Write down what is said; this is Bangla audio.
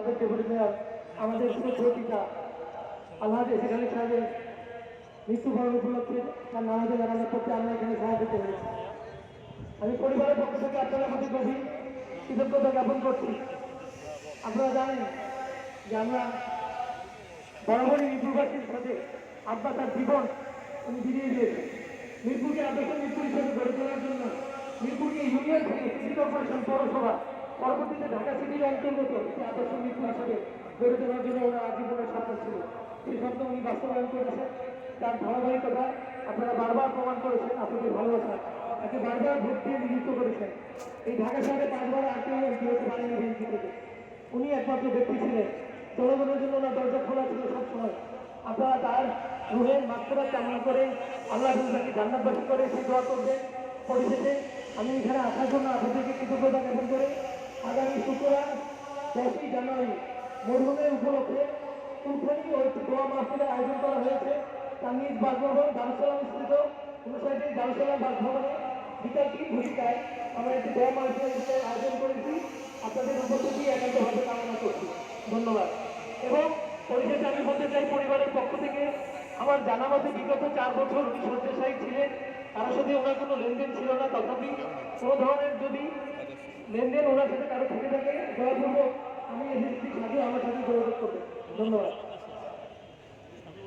সাবেক ডেপুটি মেয়র আমাদের পিতা আল্লাহ সেখানে সাহেবের মৃত্যুবরণ উপলক্ষে তার নামাজে জানানোর পক্ষে আমরা এখানে সমাবেত হয়েছি আমি পরিবারের পক্ষ থেকে আপনাদের প্রতি গভীর কৃতজ্ঞতা জ্ঞাপন করছি। আপনারা জানেন যে আমরা বরাবরই মিরপুরবাসীর সাথে আব্বা তার জীবন উনি বিলিয়ে দিয়েছেন। মিরপুরকে আদর্শ মিরপুর হিসেবে গড়ে তোলার জন্য মিরপুরকে ইউনিয়ন থেকে সিটি কর্পোরেশন পৌরসভা পরবর্তীতে ঢাকা সিটির অন্তর্গত আদর্শ হিসেবে গড়ে তোলার জন্য ওনার আজীবনের স্বপ্ন ছিল। সেই স্বপ্ন উনি বাস্তবায়ন করেছেন। তার ধারাবাহিকতা আপনারা বারবার প্রমাণ করেছেন। আপনাদের ভালোবাসা তাকে বারবার ভোট দিয়ে নিযুক্ত করেছেন। এই ঢাকা শহরে পাঁচবার আটকে এমপি হতে পারেনি বিএনপি থেকে। উনি একমাত্র ব্যক্তি ছিলেন। জনগণের জন্য ওনার দরজা খোলা ছিল সবসময়। আপনারা তার রুহের মাত্রা কামনা করে আল্লাহ তাকে জান্নাতবাসী করে সেই দোয়া করবেন। পরিশেষে আমি এখানে আসার জন্য আপনাদেরকে কৃতজ্ঞতা জ্ঞাপন করে। আগামী শুক্রবার দশই জানুয়ারি। মরহুমের উপলক্ষে ও একটি দোয়া মাহফিলের আয়োজন করা হয়েছে। তার নিজ বাসভবন, দারুসালাম স্থিত। অনুসারী দারুসালাম বাসভবনে বিকাল তিন ঘটিকায় আমরা একটি দোয়া মাহফিলের আয়োজন করেছি। আপনাদের উপস্থিতি একান্তভাবে কামনা করছি। ধন্যবাদ। এবং পরিশেষে আমি বলতে চাই, পরিবারের পক্ষ থেকে আমার জানা মতে বিগত চার বছর উনি শয্যাশায়ী ছিলেন। কারোর সাথে ওনার কোনো লেনদেন ছিল না। তথাপি কোনো ধরনের যদি লেনদেন ওনার সাথে কারও থেকে থাকে করবেন ধন্যবাদ।